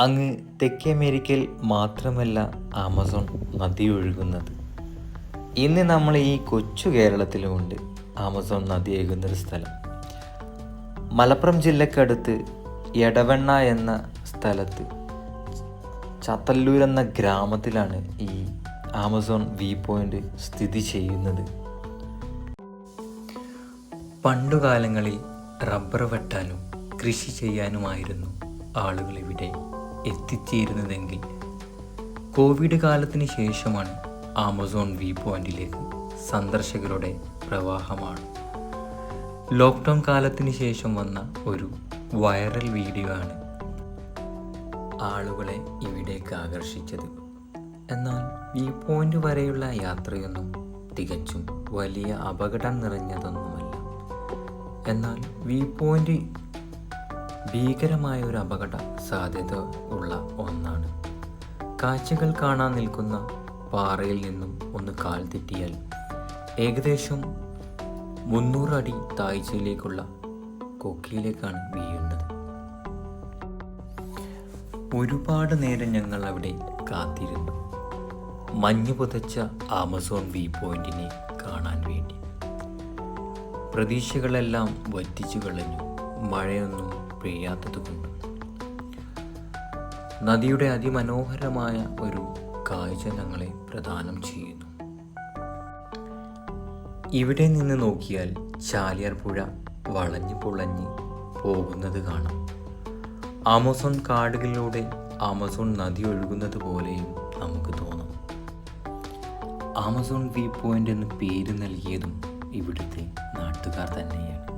അങ്ങ് തെക്കേ അമേരിക്കയിൽ മാത്രമല്ല ആമസോൺ നദി ഒഴുകുന്നത്. ഇന്ന് നമ്മൾ ഈ കൊച്ചു കേരളത്തിലുമുണ്ട് ആമസോൺ നദി ഒഴുകുന്നൊരു സ്ഥലം. മലപ്പുറം ജില്ലക്കടുത്ത് എടവണ്ണ എന്ന സ്ഥലത്ത് ചത്തല്ലൂർ എന്ന ഗ്രാമത്തിലാണ് ഈ ആമസോൺ വി പോയിന്റ് സ്ഥിതി ചെയ്യുന്നത്. പണ്ടുകാലങ്ങളിൽ റബ്ബർ വെട്ടാനും കൃഷി ചെയ്യാനുമായിരുന്നു. ആളുകൾ ഇവിടെ എത്തിച്ചേരുന്നതെങ്കിൽ കോവിഡ് കാലത്തിന് ശേഷമാണ് ആമസോൺ വി പോയിന്റിലേക്ക് സന്ദർശകരുടെ പ്രവാഹമാണ്. ലോക്ക്ഡൗൺ കാലത്തിന് ശേഷം വന്ന ഒരു വൈറൽ വീഡിയോ ആണ് ആളുകളെ ഇവിടേക്ക് ആകർഷിച്ചത്. എന്നാൽ വ്യൂ പോയിന്റ് വരെയുള്ള യാത്രയൊന്നും തികച്ചും വലിയ അപകടം നിറഞ്ഞതൊന്നുമല്ല. എന്നാൽ വ്യൂ പോയിന്റ് ഭീകരമായ ഒരു അപകട സാധ്യത ഉള്ള ഒന്നാണ്. കാഴ്ചകൾ കാണാൻ നിൽക്കുന്ന പാറയിൽ നിന്നും ഒന്ന് കാൽ തെറ്റിയാൽ ഏകദേശം മുന്നൂറ് അടി താഴ്ചയിലേക്കുള്ള കൊക്കിയിലേക്കാണ് വീഴുന്നത്. ഒരുപാട് നേരം ഞങ്ങൾ അവിടെ കാത്തിരുന്നു. മഞ്ഞ് പുതച്ച ആമസോൺ വ്യൂ പോയിന്റിനെ കാണാൻ വേണ്ടി. പ്രതീക്ഷകളെല്ലാം വറ്റിച്ചു കളഞ്ഞു. മഴയൊന്നും പെയ്യാത്തത് കൊണ്ട് നദിയുടെ അതിമനോഹരമായ ഒരു കാഴ്ച ഞങ്ങളെ പ്രദാനം ചെയ്യുന്നു. ഇവിടെ നിന്ന് നോക്കിയാൽ ചാലിയാർ പുഴ വളഞ്ഞു പൊളഞ്ഞ് പോകുന്നത് കാണാം. ആമസോൺ കാടുകളിലൂടെ ആമസോൺ നദി ഒഴുകുന്നത് പോലെയും നമുക്ക് തോന്നും. ആമസോൺ വ്യൂ പോയിന്റ് എന്ന് പേര് നൽകിയതും ഇവിടുത്തെ നാട്ടുകാർ തന്നെയാണ്.